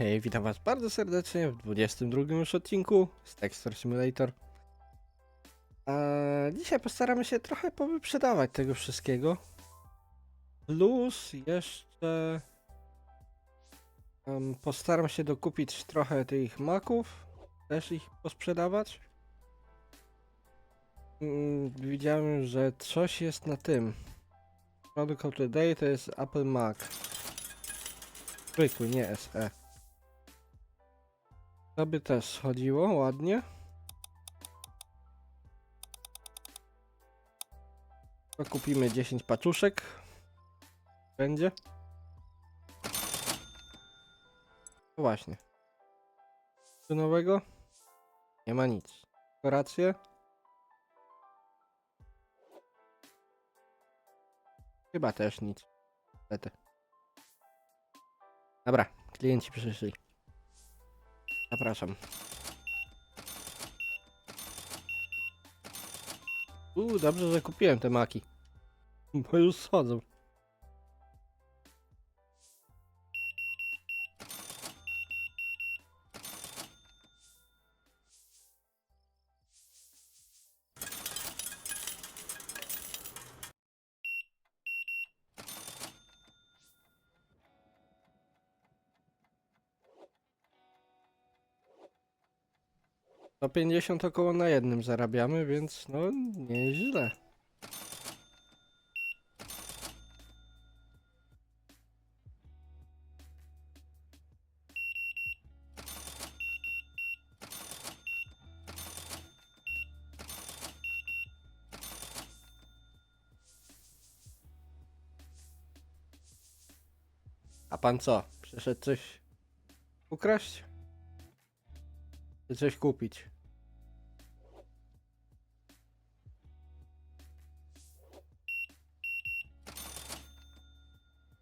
Hej, witam was bardzo serdecznie w 22 już odcinku z Texture Simulator. A dzisiaj postaramy się trochę powyprzedawać tego wszystkiego. Plus jeszcze em, postaram się dokupić trochę tych maków, też ich posprzedawać. Mm, Widziałem, że coś jest na tym. Product of the Day to jest Apple Mac. Zwykły, nie SE. To by też chodziło ładnie. To kupimy 10 paczuszek. Będzie. No właśnie. Co nowego? Nie ma nic. Dekoracje. Chyba też nic. Niestety. Dobra, klienci przyszli. Zapraszam. Uuu, dobrze, że kupiłem te maki. Bo już schodzą. To 50 około na jednym zarabiamy, więc no nieźle. A pan co? Przyszedł coś ukraść? Czy coś kupić?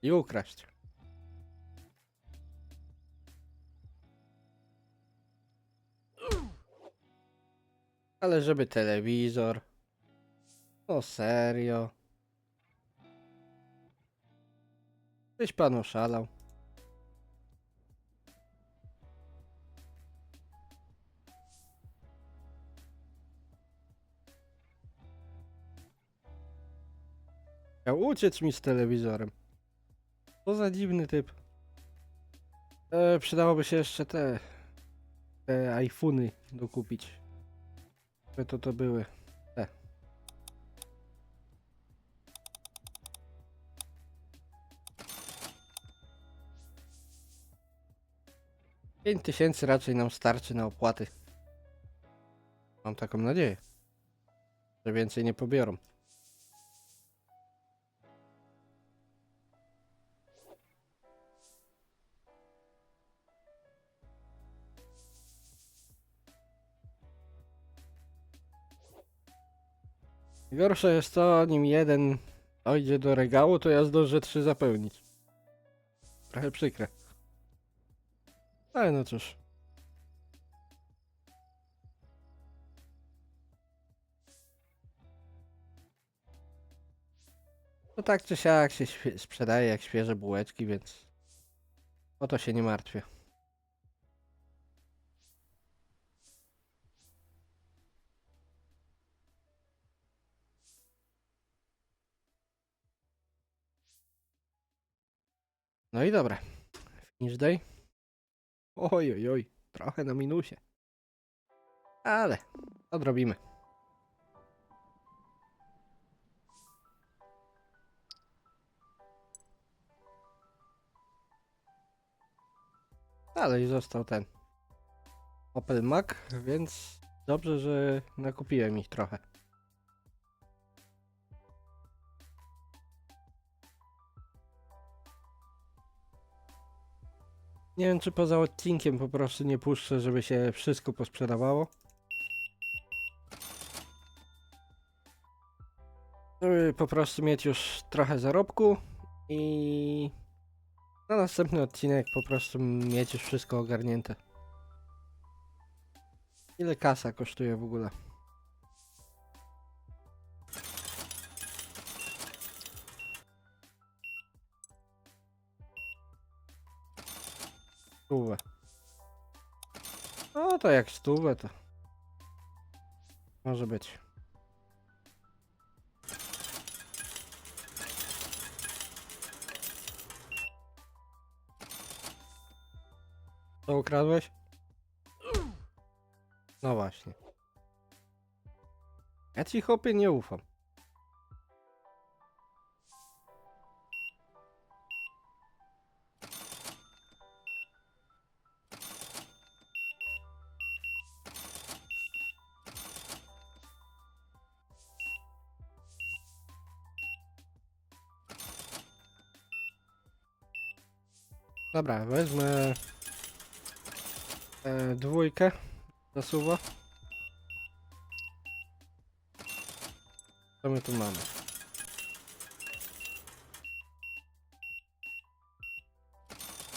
I ukraść. Ale żeby telewizor. No serio. Tyś pan oszalał. Chciał uciec mi z telewizorem. Co za dziwny typ. E, przydałoby się jeszcze te, te iPhony dokupić. Które to to były? Te. Pięć tysięcy raczej nam starczy na opłaty. Mam taką nadzieję, że więcej nie pobiorą. Gorsze jest to, nim jeden dojdzie do regału, to ja zdążę trzy zapełnić. Trochę przykre. Ale no cóż. No tak czy siak się sprzedaje jak świeże bułeczki, więc o to się nie martwię. No i dobra. Finish day. Oj, oj, oj. Trochę na minusie. Ale odrobimy. Ale i został ten Opel Mac, więc dobrze, że nakupiłem ich trochę. Nie wiem, czy poza odcinkiem po prostu nie puszczę, żeby się wszystko posprzedawało. Żeby po prostu mieć już trochę zarobku i na następny odcinek po prostu mieć już wszystko ogarnięte. Ile kasa kosztuje w ogóle? To jak stówę to... Może być. Co ukradłeś? No właśnie. Ja ci chłopie nie ufam. Dobra, wezmę e, dwójkę zasuwa. Co my tu mamy?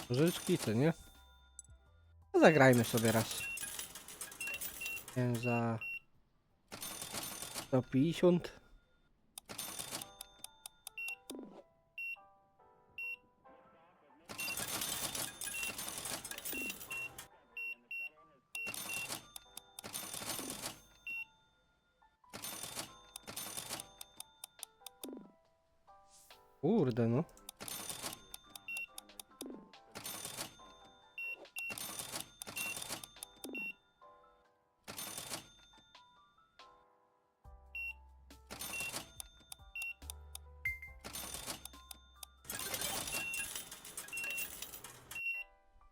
Życzki, to nie? Zagrajmy sobie raz. Za 150. Kurde no.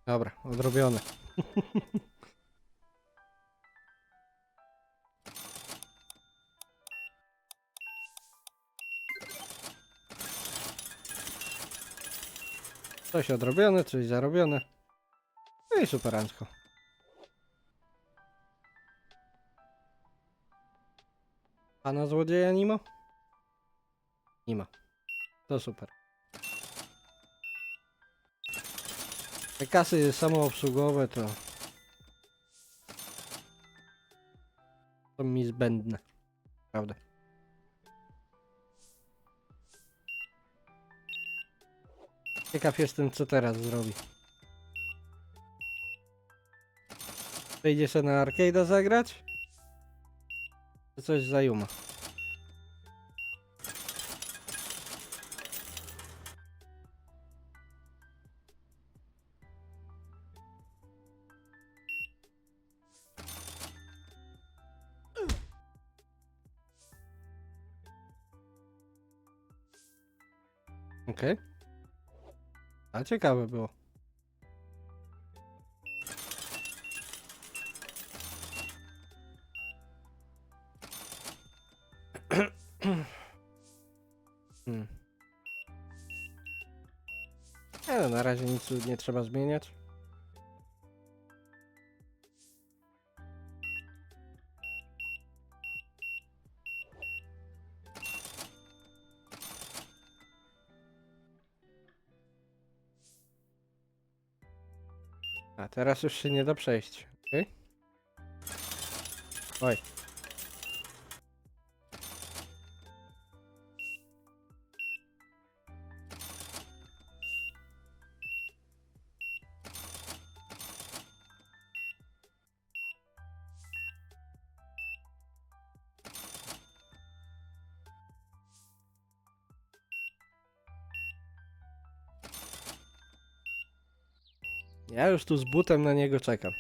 Dobra, odrobione. Coś odrobione, coś zarobione. No i superancko. Pana złodzieja nie ma? Nie ma. To super. Te kasy samoobsługowe to... Są mi zbędne. Prawda. Ciekaw jestem, co teraz zrobi. Wejdzie się na arcade'a zagrać? Czy coś zajuma? A ciekawe było. Hmm. Nie no, na razie nic nie trzeba zmieniać. A teraz już się nie da przejść. Okay? Oj. Ja już tu z butem na niego czekam.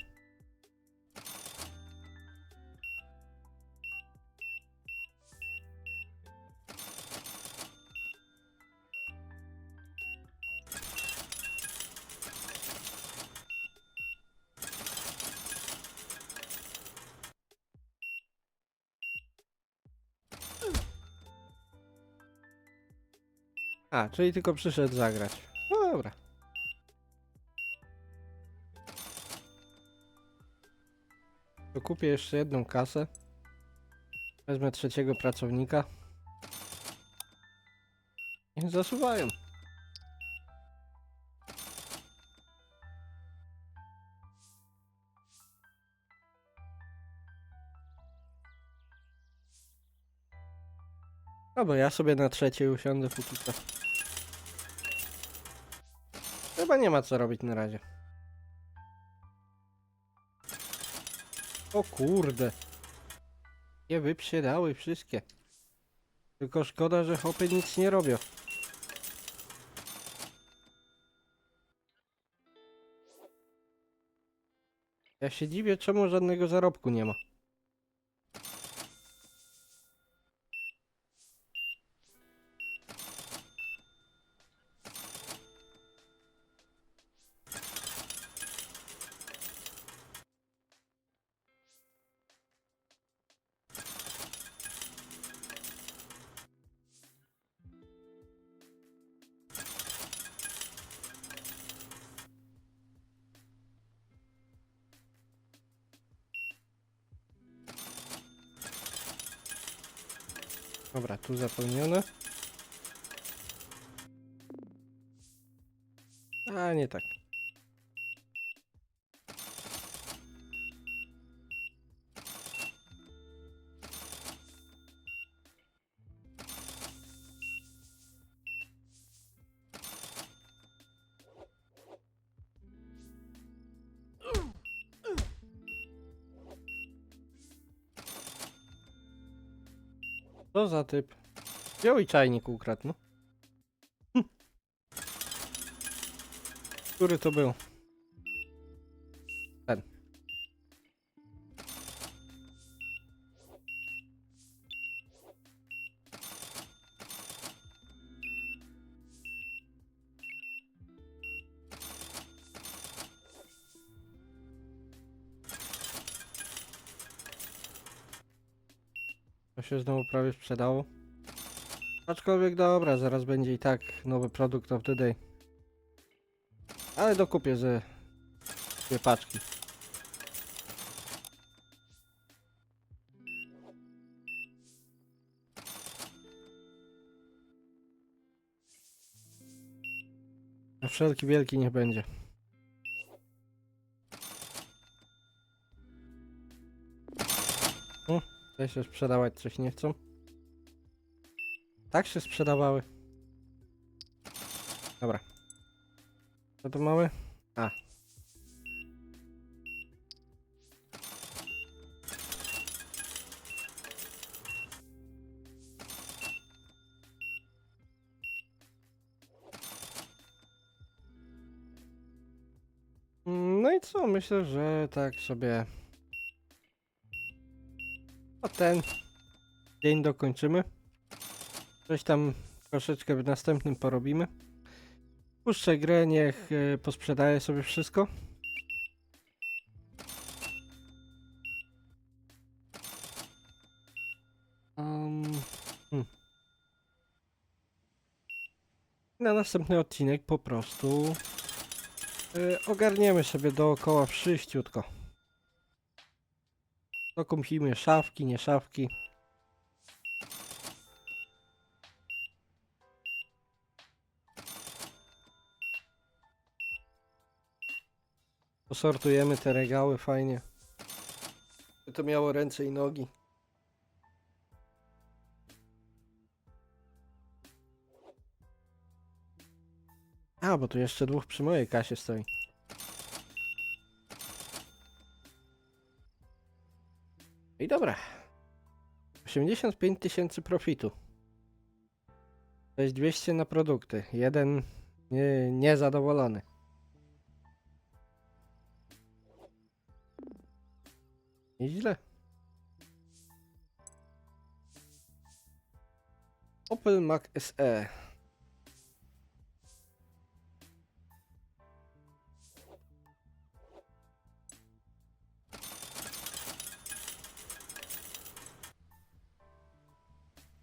A, czyli tylko przyszedł zagrać. No dobra. Kupię jeszcze jedną kasę. Wezmę trzeciego pracownika. Niech zasuwają. No bo ja sobie na trzeciej usiądę póki co. Chyba nie ma co robić na razie. O kurde. Nie wyprzedały wszystkie. Tylko szkoda, że hopy nic nie robią. Ja się dziwię, czemu żadnego zarobku nie ma. Tu zapełnione. A, nie tak. Co za typ? Wziął i czajnik ukradł, no. Który to był? To się znowu prawie sprzedało. Aczkolwiek dobra, zaraz będzie i tak nowy produkt of the day. Ale dokupię ze dwie paczki. Na wszelki wielki niech będzie. Tutaj się sprzedawać coś nie chcą. Tak się sprzedawały. Dobra. Co to mamy? A. No i co? Myślę, że tak sobie. Ten dzień dokończymy. Coś tam troszeczkę w następnym porobimy. Puszczę grę, niech e, posprzedaję sobie wszystko. Um, hmm. Na następny odcinek po prostu e, ogarniemy sobie dookoła wszyściutko. Dokupimy szafki, nie szafki. Posortujemy te regały fajnie. By to miało ręce i nogi. A, bo tu jeszcze dwóch przy mojej kasie stoi. I dobra. 85 tysięcy profitu. To jest 200 na produkty. Jeden nie, niezadowolony. Nieźle. Opel Mac SE.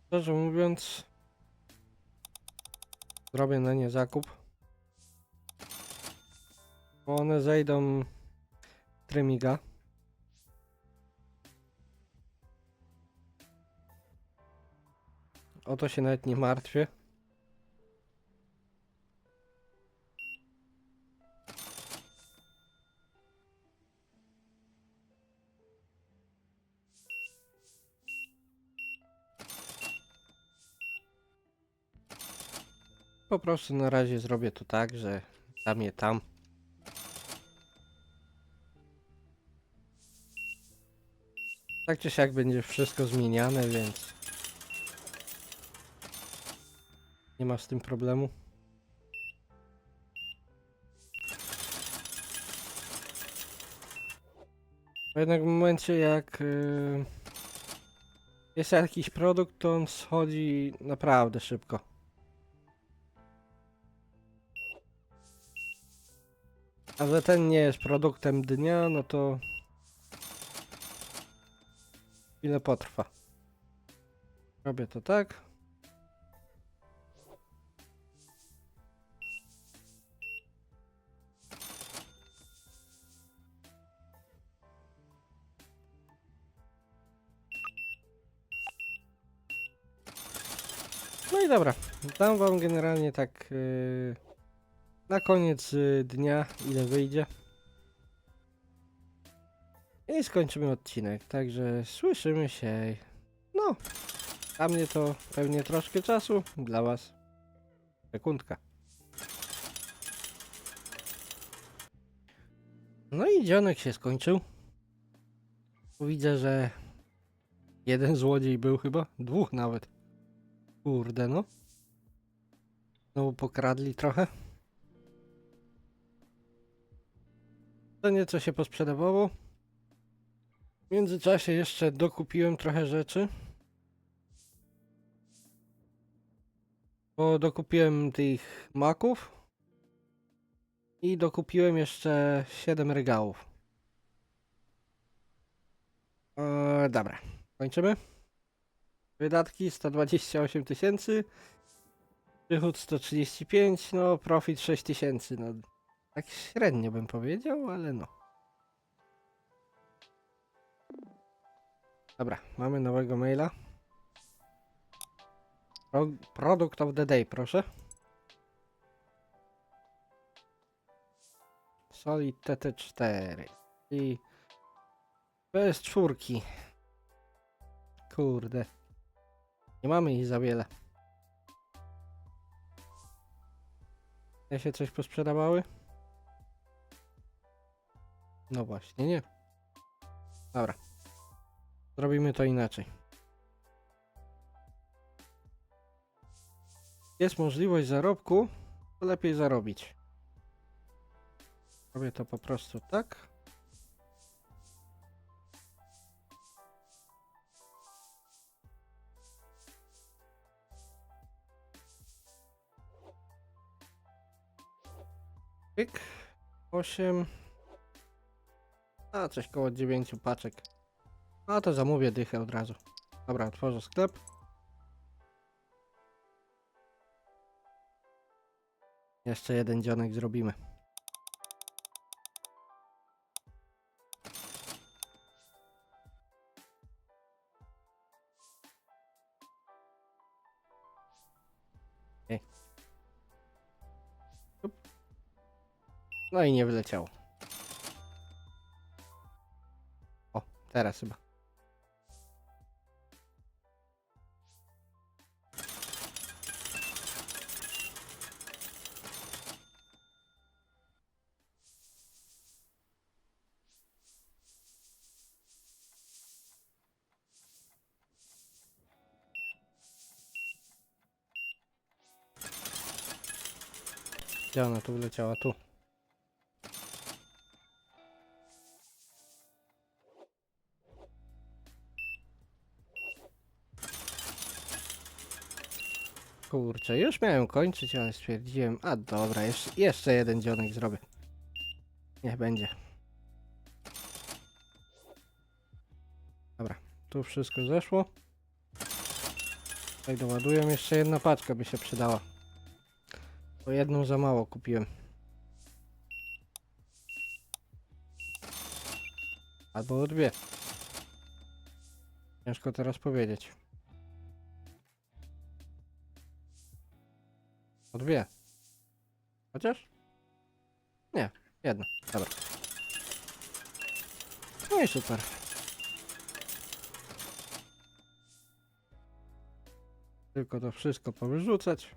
Szczerze mówiąc, zrobię na nie zakup. Bo one zejdą trymiga. O to się nawet nie martwię. Po prostu na razie zrobię to tak, że dam je tam. Tak czy siak będzie wszystko zmieniane, więc nie ma z tym problemu. Bo jednak w momencie jak yy, jest jakiś produkt, to on schodzi naprawdę szybko. A że ten nie jest produktem dnia, no to chwilę potrwa. Robię to tak. No i dobra, dam wam generalnie tak yy, na koniec yy, dnia, ile wyjdzie. I skończymy odcinek, także słyszymy się. No, dla mnie to pewnie troszkę czasu, dla was sekundka. No i dzionek się skończył. Widzę, że jeden złodziej był chyba, dwóch nawet. Kurde no. Znowu pokradli trochę. To nieco się posprzedawało. W międzyczasie jeszcze dokupiłem trochę rzeczy. Bo dokupiłem tych maków. I dokupiłem jeszcze 7 regałów. Eee, dobra, kończymy. Wydatki 128 tysięcy. Przychód 135, no profit 6 tysięcy. No tak średnio bym powiedział, ale no. Dobra, mamy nowego maila. Pro product of the day, proszę. Solid TT4 i bez czwórki. Kurde. Nie mamy ich za wiele. Ja się coś posprzedawały? No właśnie, nie. Dobra. Zrobimy to inaczej. Jest możliwość zarobku, to lepiej zarobić. Robię to po prostu tak. Pyk. 8. A, coś koło 9 paczek. A to zamówię dychę od razu. Dobra, otworzę sklep. Jeszcze jeden dzionek zrobimy. No i nie wyleciało. Teraz chyba. Gdzie ona tu wyleciała? Tu. Kurczę, już miałem kończyć, ale stwierdziłem, a dobra, jeszcze, jeszcze jeden dzionek zrobię. Niech będzie. Dobra, tu wszystko zeszło. Tutaj doładuję, jeszcze jedna paczka by się przydała. Bo jedną za mało kupiłem. Albo dwie. Ciężko teraz powiedzieć. O dwie. Chociaż? Nie, jedna. Dobra. No i super. Tylko to wszystko powyrzucać.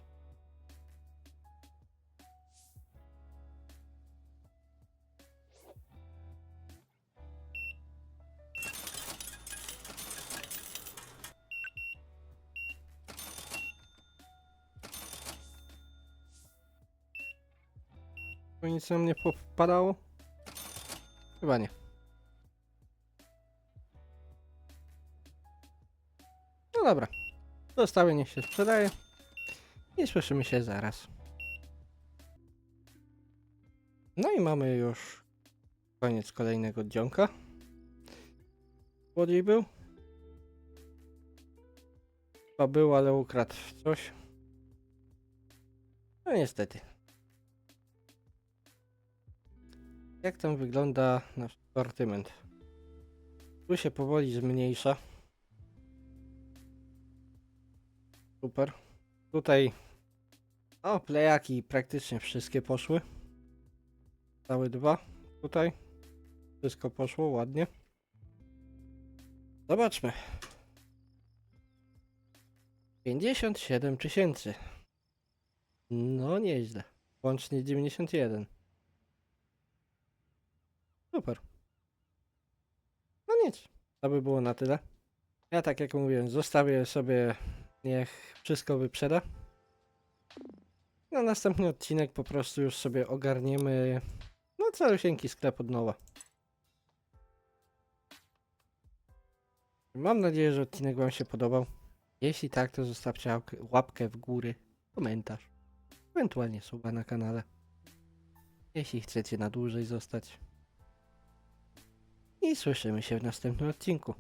Nic nam nie popadało? Chyba nie. No dobra. Zostały niech się sprzedaje. I słyszymy się zaraz. No i mamy już koniec kolejnego dzionka. Złodziej był. Chyba był, ale ukradł coś. No niestety. Jak tam wygląda nasz sortyment? Tu się powoli zmniejsza. Super. Tutaj o, plejaki praktycznie wszystkie poszły. Całe dwa. Tutaj wszystko poszło ładnie. Zobaczmy. 57 tysięcy. No nieźle. Łącznie 91. Super. No nic. To by było na tyle. Ja tak jak mówiłem, zostawię sobie niech wszystko wyprzeda. Na następny odcinek po prostu już sobie ogarniemy no całusieńki sklep od nowa. Mam nadzieję, że odcinek Wam się podobał. Jeśli tak, to zostawcie łapkę- łapkę w górę, komentarz, ewentualnie suba na kanale. Jeśli chcecie na dłużej zostać. I słyszymy się w następnym odcinku.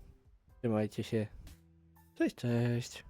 Trzymajcie się. Cześć, cześć.